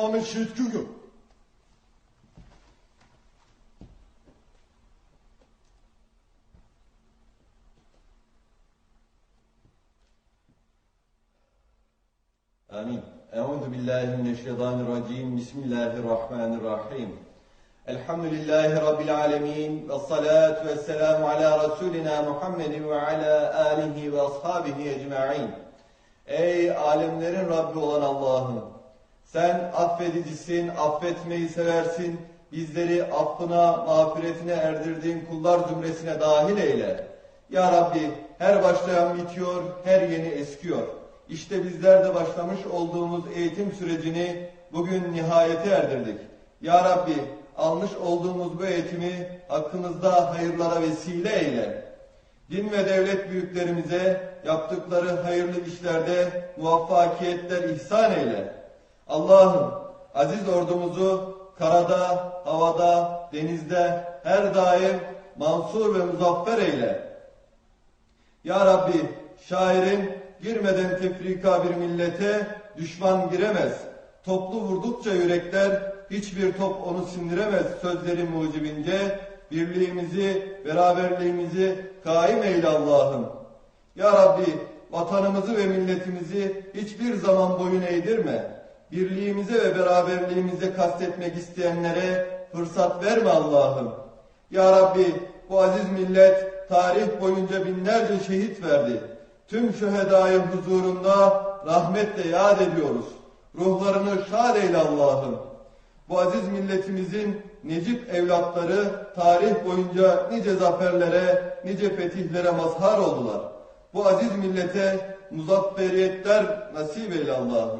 Muhammed Şehit Güngör. Amin. Euzu billahi mineşşeytanirracim. Bismillahirrahmanirrahim. Elhamdülillahi rabbil alamin ve salatu vesselamü ala resulina Muhammedin ve ala alihi ve ashabihi ecmaîn. Ey alemlerin Rabbi olan Allah'ım sen affedicisin, affetmeyi seversin. Bizleri affına, mağfiretine erdirdiğin kullar zümresine dahil eyle. Ya Rabbi her başlayan bitiyor, her yeni eskiyor. İşte bizler de başlamış olduğumuz eğitim sürecini bugün nihayete erdirdik. Ya Rabbi almış olduğumuz bu eğitimi hakkımızda hayırlara vesile eyle. Din ve devlet büyüklerimize yaptıkları hayırlı işlerde muvaffakiyetler ihsan eyle. Allah'ım aziz ordumuzu karada, havada, denizde her daim mansur ve muzaffer eyle. Ya Rabbi şairin girmeden tefrika bir millete düşman giremez. Toplu vurdukça yürekler hiçbir top onu sindiremez sözleri mucibince birliğimizi, beraberliğimizi kaim eyle Allah'ım. Ya Rabbi vatanımızı ve milletimizi hiçbir zaman boyun eğdirme. Birliğimize ve beraberliğimize kastetmek isteyenlere fırsat verme Allah'ım. Ya Rabbi bu aziz millet tarih boyunca binlerce şehit verdi. Tüm şühedayı huzurunda rahmetle yad ediyoruz. Ruhlarını şad eyle Allah'ım. Bu aziz milletimizin necip evlatları tarih boyunca nice zaferlere, nice fetihlere mazhar oldular. Bu aziz millete muzafferiyetler nasip eyle Allah'ım.